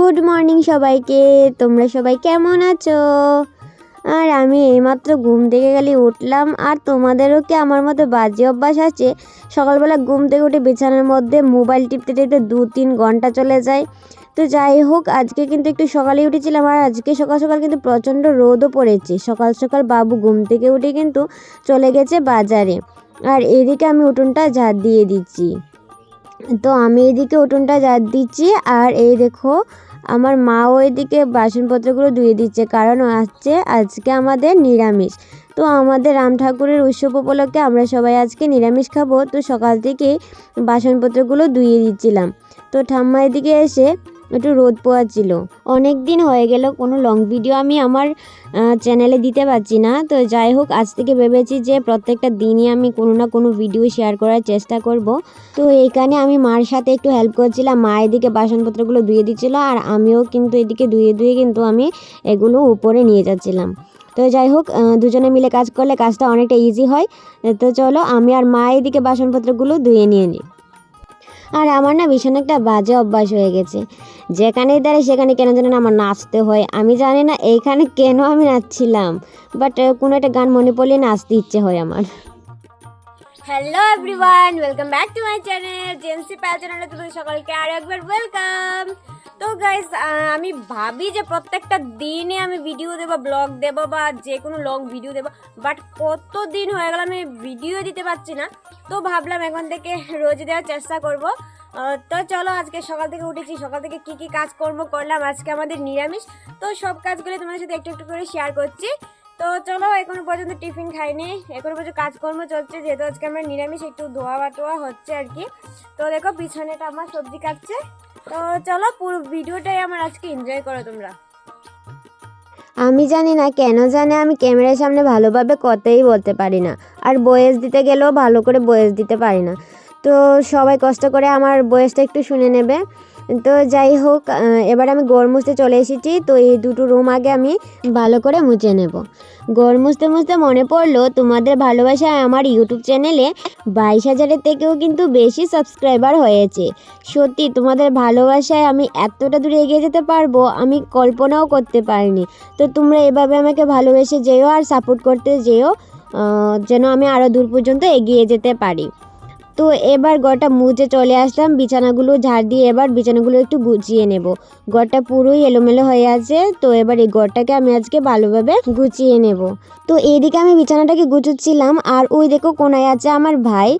Good morning সবাইকে। তোমরা সবাই কেমন আছো? আর আমি এইমাত্র ঘুম থেকে গেলে উঠলাম, আর তোমাদেরও কি আমার মতো বাজে অভ্যাস আছে? সকালবেলা ঘুম থেকে উঠে বিছানার মধ্যে মোবাইল টিপতে টিপতে দু তিন ঘণ্টা চলে যায়। তো যাই হোক, আজকে কিন্তু একটু সকালে উঠেছিলাম, আর আজকে সকাল সকাল কিন্তু প্রচণ্ড রোদও পড়েছে। সকাল সকাল বাবু ঘুম থেকে উঠে কিন্তু চলে গেছে বাজারে। আর এদিকে আমি উঠোনটা ঝাড় দিয়ে দিচ্ছি। তো আমি এদিকে উঠোনটা ঝাড় দিচ্ছি, আর এই দেখো আমার মাও এদিকে বাসনপত্রগুলো ধুয়ে দিচ্ছে, কারণ আসছে আজকে আমাদের নিরামিষ। তো আমাদের রাম ঠাকুরের উৎসব উপলক্ষে আমরা সবাই আজকে নিরামিষ খাব। তো সকাল থেকে বাসনপত্রগুলো ধুয়ে দিচ্ছিলাম। তো ঠাম্মা এদিকে এসে একটু রোদ পোয়াচ্ছিল। অনেক দিন হয়ে গেল, কোনো লং ভিডিও আমি আমার চ্যানেলে দিতে পারছি না। তো যাই হোক, আজ থেকে ভেবেছি যে প্রত্যেকটা দিনই আমি কোনো না কোনো ভিডিও শেয়ার করার চেষ্টা করব। তো এইখানে আমি মার সাথে একটু হেল্প করছিলাম। মা এদিকে বাসনপত্রগুলো ধুয়ে দিচ্ছিল আর আমিও কিন্তু এদিকে ধুয়ে ধুয়ে কিন্তু আমি এগুলো উপরে নিয়ে যাচ্ছিলাম। তো যাই হোক দুজনে মিলে কাজ করলে কাজটা অনেকটা ইজি হয়। তো চলো, আমি আর মা এদিকে বাসনপত্রগুলো ধুয়ে নিয়ে নিই আর আমার না ভীষণ একটা বাজে অভ্যাস হয়ে গেছে। যেখানেই দাঁড়াই সেখানে কেন যেন আমার নাচতে হয়। আমি জানি না এইখানে কেন আমি নাচছিলাম। বাট কোনো একটা গান মনে পড়লে নাচতে ইচ্ছে হয় আমার। Hello everyone welcome back to my channel জেন্সি Pal চ্যানেলে তোমাদের সকলকে আরও একবার ওয়েলকাম তো গাইস আমি ভাবি যে প্রত্যেকটা দিনে আমি ভিডিও দেবো ব্লগ দেবো বা যে কোনো লং ভিডিও দেবো বাট কত দিন হয়ে গেল আমি ভিডিও দিতে পারছি না। তো ভাবলাম এখন থেকে রোজ দেওয়ার চেষ্টা করব। তো চলো আজকে সকাল থেকে উঠেছি, সকাল থেকে কি কি কাজকর্ম করলাম, আজকে আমাদের নিরামিষ। তো সব কাজগুলো তোমাদের সাথে একটু একটু করে শেয়ার করছি। তো চলো, এখনও পর্যন্ত টিফিন খাইনি। এখনও পর্যন্ত কাজকর্ম চলছে, যেহেতু আজকে আমার নিরামিষ, একটু ধোয়া বাটোয়া হচ্ছে আর কি। তো দেখো, পিছনেটা আমার সবজি কাটছে। তো চলো, পুরো ভিডিওটাই আমার আজকে এনজয় করো তোমরা। আমি জানি না, কেন জানে আমি ক্যামেরার সামনে ভালোভাবে কথাই বলতে পারি না। আর বয়েস দিতে গেলেও ভালো করে বয়েস দিতে পারি না। তো সবাই কষ্ট করে আমার বয়েসটা একটু শুনে নেবে। তো যাই হোক এবার আমি গড় মুছতে চলে এসেছি, তো এই দুটো রুম আগে আমি ভালো করে মুছে নেব। গড় মুছতে মুছতে মনে পড়ল, তোমাদের ভালোবাসায় আমার ইউটিউব চ্যানেলে বাইশ হাজারের থেকেও কিন্তু বেশি সাবস্ক্রাইবার হয়েছে। সত্যি, তোমাদের ভালোবাসায় আমি এতটা দূরে এগিয়ে যেতে পারব, আমি কল্পনাও করতে পারিনি। তো তোমরা এভাবে আমাকে ভালোবেসে যেও আর সাপোর্ট করতে যেও যেন আমি আরও দূর পর্যন্ত এগিয়ে যেতে পারি। তো এবার গড়টা মুছে চলে আসলাম। বিছানাগুলো ঝাড় দিয়ে এবার বিছানাগুলো একটু গুছিয়ে নেব। গড়টা পুরোই এলোমেলো হয়ে আছে, তো এবার এই গড়টাকে আমি আজকে ভালোভাবে গুছিয়ে নেব। তো এইদিকে আমি বিছানাটাকে গুছোচ্ছিলাম, আর ওই দেখো কোনায় আছে আমার ভাই।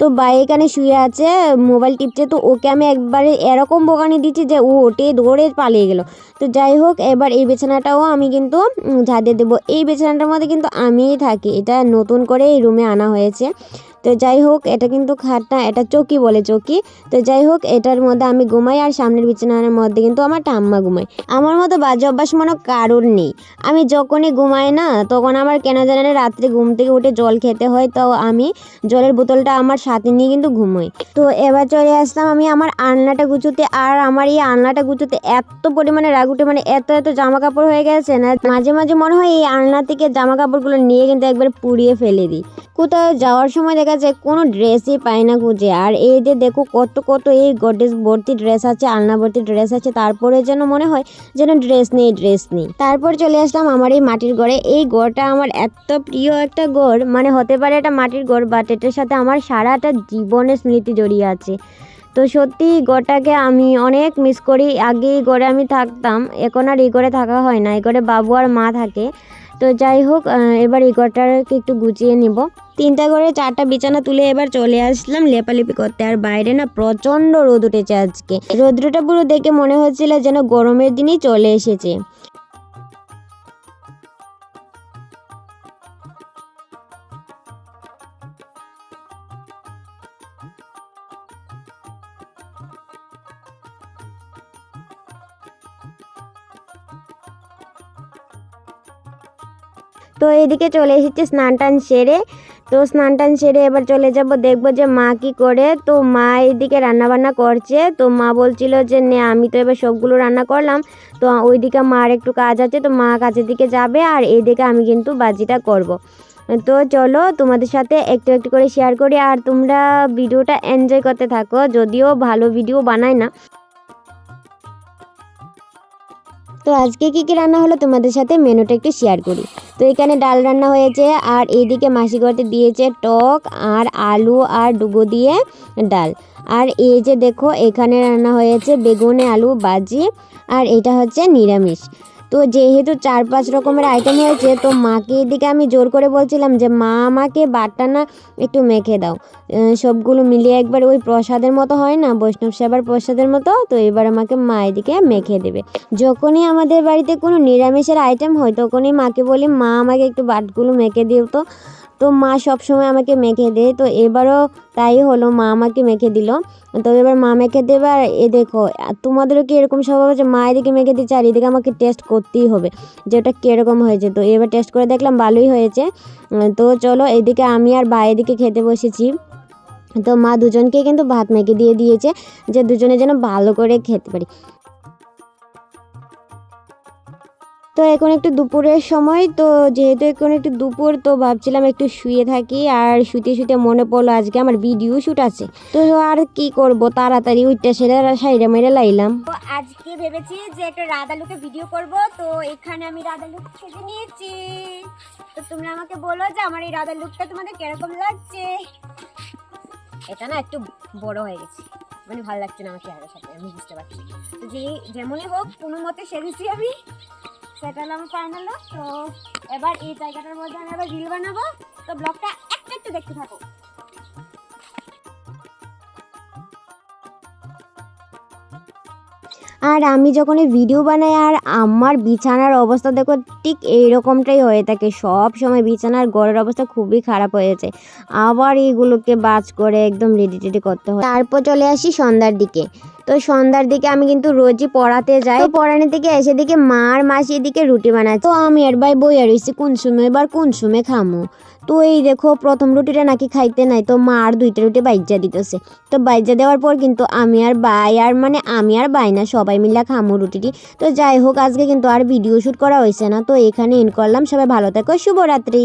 তো ভাই এখানে শুয়ে আছে, মোবাইল টিপছে, তো ওকে আমি একবারে এরকম বোকানি দিচ্ছি যে ও ওটে দৌড়ে পালিয়ে গেল। তো যাই হোক, এবার এই বিছানাটাও আমি কিন্তু দিয়ে দেবো। এই বিছানাটার মধ্যে কিন্তু আমিই থাকি, এটা নতুন করে এই রুমে আনা হয়েছে। তো যাই হোক, এটা কিন্তু খাট না এটা চকি বলে চকি। তো যাই হোক, এটার মধ্যে আমি ঘুমাই আর সামনের বিছানার মধ্যে কিন্তু আমার ঠাম্মা ঘুমাই আমার মতো বাজে অভ্যাস মনে কারোর নেই। আমি যখনই ঘুমাই না, তখন আমার কেন জানে না রাত্রে ঘুম থেকে উঠে জল খেতে হয়, তো আমি জলের বোতলটা আমার সাথে নিয়ে কিন্তু ঘুমোই। তো এবার চলে আসলাম আমি আমার আলনাটা গুছোতে। আর আমার এই আলনাটা গুছোতে এত পরিমাণে রাগ উঠে মানে এত এত জামা কাপড় হয়ে গেছে না, মাঝে মাঝে মনে হয় এই আলনা থেকে জামা কাপড়গুলো নিয়ে কিন্তু একবার পুড়িয়ে ফেলে দিই। কোথাও যাওয়ার সময় দেখা যায় কোনো ড্রেসই পাই না খুঁজে। আর এই যে দেখো কত কত এই গডেস ভর্তি ড্রেস আছে, আলনা ভর্তি ড্রেস আছে, তারপরে যেন মনে হয় যেন ড্রেস নেই ড্রেস নেই। তারপর চলে আসলাম আমার এই মাটির ঘরে। এই ঘরটা আমার এত প্রিয় একটা ঘর মানে হতে পারে এটা মাটির ঘর বাট এটার সাথে আমার সারাটা জীবনের স্মৃতি জড়িয়ে আছে। তো সত্যি ঘরটাকে আমি অনেক মিস করি। আগে এই ঘরে আমি থাকতাম, এখন আর এই ঘরে থাকা হয় না। এই ঘরে বাবু আর মা থাকে। তো যাই হোক এবার এই ঘরটাকে একটু গুছিয়ে নিব। তিনটা ঘরে চারটা বিছানা তুলে এবার চলে আসলাম লেপালেপি করতে। আর বাইরে না প্রচণ্ড রোদ উঠেছে আজকে। রৌদ্রটা পুরো দেখে মনে হচ্ছিল যেন গরমের দিনই চলে এসেছে। তো এদিকে চলে এসেছি স্নান টান সেরে। তো স্নান টান সেরে এবার চলে যাব, দেখব যে মা কি করে। তো মা এইদিকে রান্না বান্না করছে। তো মা বলছিল যে, নে, আমি তো এবার সবগুলো রান্না করলাম। তো ওইদিকে মার একটু কাজ আছে, তো মা কাজের দিকে যাবে আর এইদিকে আমি কিন্তু বাজিটা করব। তো চলো তোমাদের সাথে একটু একটু করে শেয়ার করি আর তোমরা ভিডিওটা এনজয় করতে থাকো, যদিও ভালো ভিডিও বানায় না। তো আজকে কী কী রান্না হলো তোমাদের সাথে মেনুটা একটু শেয়ার করি। তো এখানে ডাল রান্না হয়েছে, আর এদিকে মাসি করতে দিয়েছে টক আর আলু আর ডুগো দিয়ে ডাল। আর এই যে দেখো, এখানে রান্না হয়েছে বেগুনে আলু বাজি, আর এটা হচ্ছে নিরামিষ। তো যেহেতু চার পাঁচ রকমের আইটেম হয়েছে, তো মাকে এদিকে আমি জোর করে বলছিলাম যে, মা, আমাকে বাটটা না একটু মেখে দাও। সবগুলো মিলিয়ে একবার ওই প্রসাদের মতো হয় না, বৈষ্ণব সেবার প্রসাদের মতো, তো এবার আমাকে মা এদিকে মেখে দেবে। যখনই আমাদের বাড়িতে কোনো নিরামিষের আইটেম হয়, তখনই মাকে বলি, মা, আমাকে একটু বাটগুলো মেখে দিও তো। তো মা সবসময় আমাকে মেখে দেয় তো এবারও তাই হলো, মা আমাকে মেখে দিল। তো এবার মা মেখে দেবে আর এ দেখো, তোমাদেরও কি এরকম স্বভাব আছে? মা এদিকে মেখে দিচ্ছে আর এদিকে আমাকে টেস্ট করতেই হবে, যে ওটা কীরকম হয়েছে। তো এবার টেস্ট করে দেখলাম ভালোই হয়েছে। তো চলো এদিকে আমি আর ভাই এদিকে খেতে বসেছি। তো মা দুজনকে কিন্তু ভাত মেখে দিয়ে দিয়েছে, যে দুজনে যেন ভালো করে খেতে পারি। তো এখন একটু দুপুরের সময়, তো যেহেতু এখন একটু দুপুর, তো ভাবছিলাম একটু শুয়ে থাকি আর শুতে শুতে মনে পড়ল আজকে আমার ভিডিও শ্যুট আছে। তো আর কি করব, তাড়াতাড়ি উঠতে সেরে সাইডে মেরে লাইলাম। তো আজকে ভেবেছি যে একটা রাধা লুকে ভিডিও করব, তো এখানে আমি রাধা লুক সেজে নিয়েছি। তো তোমরা আমাকে বলো যে আমার এই রাধা লুকটা তোমাদের কীরকম লাগছে? এটা না একটু বড় হয়ে গেছে। মানে ভালো লাগছে না আমার চেহারার সাথে, আমি বুঝতে পারছি তো যে যেমনই হোক, কোনো মতে সেরেছি আমি। সেটা হলো ফাইনাল তো এবার এই জায়গাটার মধ্যে আমি আবার রিল বানাবো। তো ব্লগটা একটা দেখতে থাকো। আর আমি যখন এই ভিডিও বানাই, আর আমার বিছানার অবস্থা দেখো, ঠিক এইরকমটাই হয়ে থাকে। সব সময় বিছানার ঘরের অবস্থা খুবই খারাপ হয়েছে আবার এইগুলোকে বাজ করে একদম রেডি টেডি করতে হয়। তারপর চলে আসি সন্ধ্যার দিকে। তো সন্ধ্যার দিকে আমি কিন্তু রোজই পড়াতে যাই। পড়ানি থেকে এসে দিকে মার মাসি এদিকে রুটি বানায় তো আমি আর ভাই বই আর কোন সময় এবার কোন সময় খামু। তো এই দেখো, প্রথম রুটিটা নাকি খাইতে নাই, তো মা আর দুইটা রুটি বাইজা দিতেছে। তো বাইজা দেওয়ার পর কিন্তু আমি আর বাই আর মানে আমি আর বাই না, সবাই মিলে খামু রুটিটি। তো যাই হোক, আজকে কিন্তু আর ভিডিও শ্যুট করা হয়েছে না। তো এখানে এন্ড করলাম। সবাই ভালো থেকো, শুভরাত্রি।